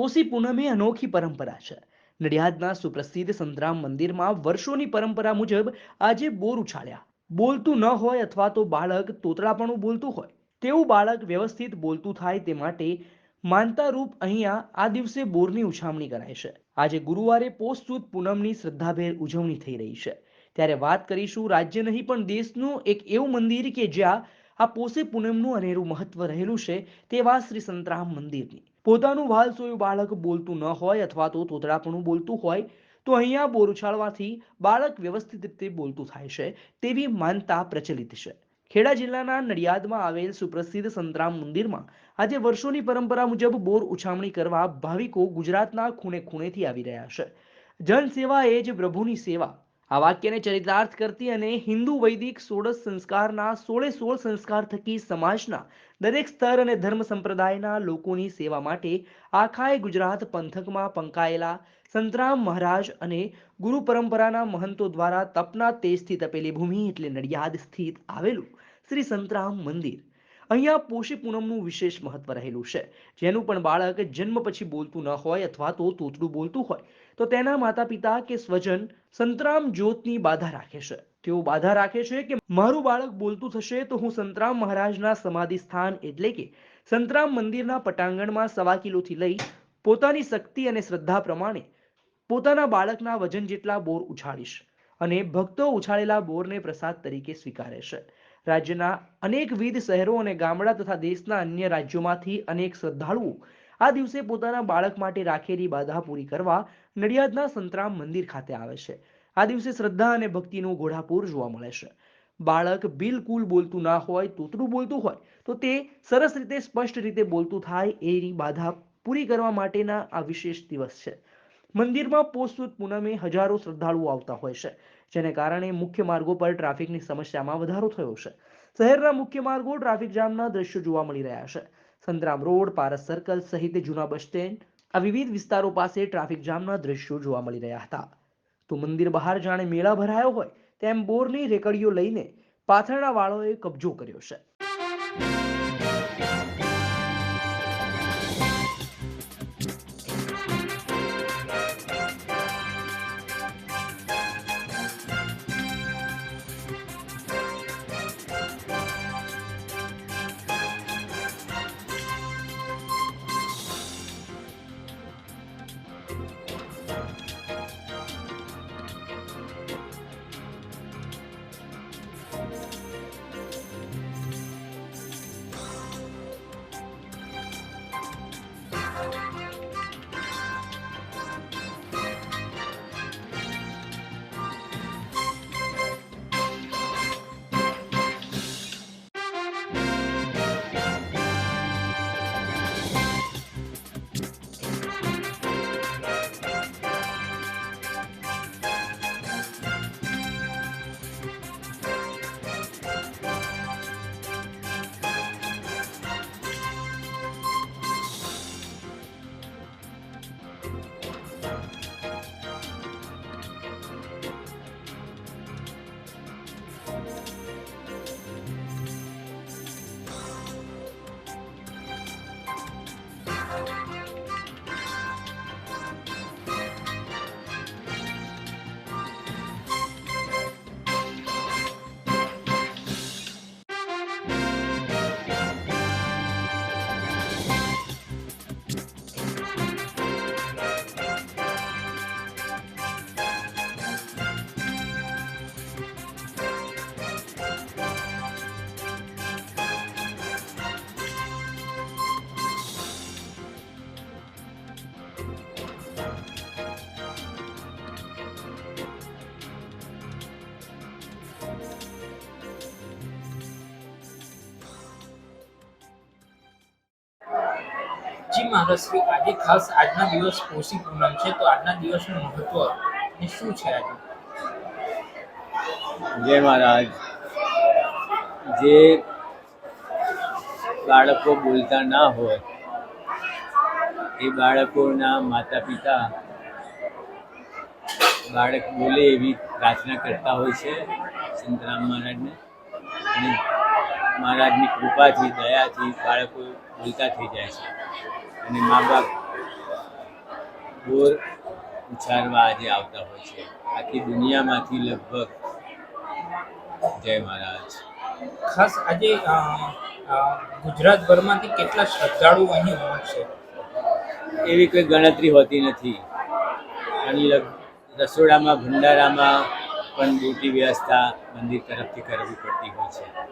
પોષી પૂનમ અનોખી પરંપરા છે. નડિયાદના સુપ્રસિદ્ધ સંતરામ મંદિરમાં વર્ષોની પરંપરા મુજબ આજે બોર ઉછાળ્યા. બોલતું ન હોય અથવા તો બાળક તોતડાપણું બોલતું હોય. તેવું બાળક વ્યવસ્થિત બોલતું થાય તે માટે માનતા રૂપ અહીંયા આ દિવસે બોરની ઉછામણી કરાય છે. આજે ગુરુવારે પોષ સુદ પૂનમની શ્રદ્ધાભેર ઉજવણી થઈ રહી છે. ત્યારે વાત કરીશું રાજ્ય નહીં પણ દેશનું એક એવું મંદિર કે જ્યાં આ પોષી પૂનમનું અનેરું મહત્વ રહેલું છે તેવા શ્રી સંતરામ મંદિરની. પોતાનું વાલ સોયું બાળક બોલતું ન હોય અથવા તો તોતડાપણું બોલતું હોય, તો અહીંયા બોર ઉછાળવાથી બાળક વ્યવસ્થિત રીતે બોલતું થાય છે તેવી માનતા પ્રચલિત છે. ખેડા જિલ્લાના નડિયાદમાં આવેલ સુપ્રસિદ્ધ સંતરામ મંદિરમાં આજે વર્ષોની પરંપરા મુજબ બોર ઉછામણી કરવા ભાવિકો ગુજરાતના ખૂણે ખૂણેથી આવી રહ્યા છે. જનસેવા એ જ પ્રભુની સેવા આ વાક્યને ચરિતાર્થ કરતી અને હિન્દુ વૈદિક સોળસ સંસ્કારના સોળે સોળ સંસ્કાર થકી સમાજના દરેક સ્તર અને ધર્મ સંપ્રદાયના લોકોની સેવા માટે આખાએ ગુજરાત પંથકમાં પંકાયેલા સંતરામ મહારાજ અને ગુરુ પરંપરાના મહંતો દ્વારા તપના તેજથી તપેલી ભૂમિ એટલે નડિયાદ સ્થિત આવેલું શ્રી સંતરામ મંદિર. અહીંયા પોષી પૂનમનું વિશેષ મહત્વ રહેલું છે. જેનું પણ બાળક જન્મ પછી બોલતું ન હોય અથવા તો તોતડું બોલતું હોય. તો તેના માતા પિતા કે સ્વજન સંતરામ જ્યોતની બાધા રાખે છે. તેઓ બાધા રાખે છે કે મારું બાળક બોલતું થશે તો હું સંતરામ મહારાજના સમાધિ સ્થાન એટલે કે સંતરામ મંદિરના પટાંગણમાં સવા કિલોથી લઈ પોતાની શક્તિ અને શ્રદ્ધા પ્રમાણે પોતાના બાળકના વજન જેટલા બોર ઉછાળીશ અને ભક્તો ઉછાળેલા બોરને પ્રસાદ તરીકે સ્વીકારે છે. રાજ્યના અનેકવિધ શહેરો અને ગામડા તથા દેશના અન્ય રાજ્યોમાંથી અનેક શ્રદ્ધાળુઓ આ દિવસે પોતાના બાળક માટે રાખેલી બાધા પૂરી કરવા નડિયાદના સંતરામ મંદિર ખાતે આવે છે. આ દિવસે શ્રદ્ધા અને ભક્તિનું ઘોડાપૂર જોવા મળે છે. બાળક બિલકુલ બોલતું ના હોય તોતરું બોલતું હોય, તો તે સરસ રીતે, સ્પષ્ટ રીતે બોલતું થાય એની બાધા પૂરી કરવા માટેના આ વિશેષ દિવસ છે. મંદિરમાં પોષ સુદ પૂનમે હજારો શ્રદ્ધાળુઓ આવતા હોય છે, જેને કારણે મુખ્ય માર્ગો પર ટ્રાફિકની સમસ્યામાં વધારો થયો છે. શહેરના મુખ્ય માર્ગો ટ્રાફિક જામના દ્રશ્યો જોવા મળી રહ્યા છે. સંતરામ રોડ, પારસ સર્કલ સહિત જૂના બસ સ્ટેન્ડ આ વિવિધ વિસ્તારો પાસે ટ્રાફિક જામના દ્રશ્યો જોવા મળી રહ્યા હતા. તો મંદિર બહાર જાણે મેળા ભરાયો હોય તેમ બોરની રેકડીઓ લઈને પાથરણા વાળોએ કબજો કર્યો છે. જી મહારાષ્ટ્રી આજે ખાસ આજના દિવસ પોષી પૂનમ છે, તો આજના દિવસનું મહત્વ શું છે આજે? જય મહારાજ, જે બાળકો બોલતા ના હોય એ બાળકોના માતા પિતા બાળક બોલે એવી પ્રાર્થના કરતા હોય છે સંતરામ મહારાજને. અને મહારાજની કૃપાથી, દયાથી બાળકો બોલતા થઈ જાય છે. અને મા બાપ બોર ઉછાળવા આજે આવતા હોય છે. આખી દુનિયામાંથી લગભગ જય મહારાજ. ખાસ આજે ગુજરાતભરમાંથી કેટલા શ્રદ્ધાળુઓ અહીં ઉમટશે એવી કોઈ ગણતરી હોતી નથી. અને રસોડામાં, ભંડારામાં પણ મોટી વ્યવસ્થા મંદિર તરફથી કરવી પડતી હોય છે.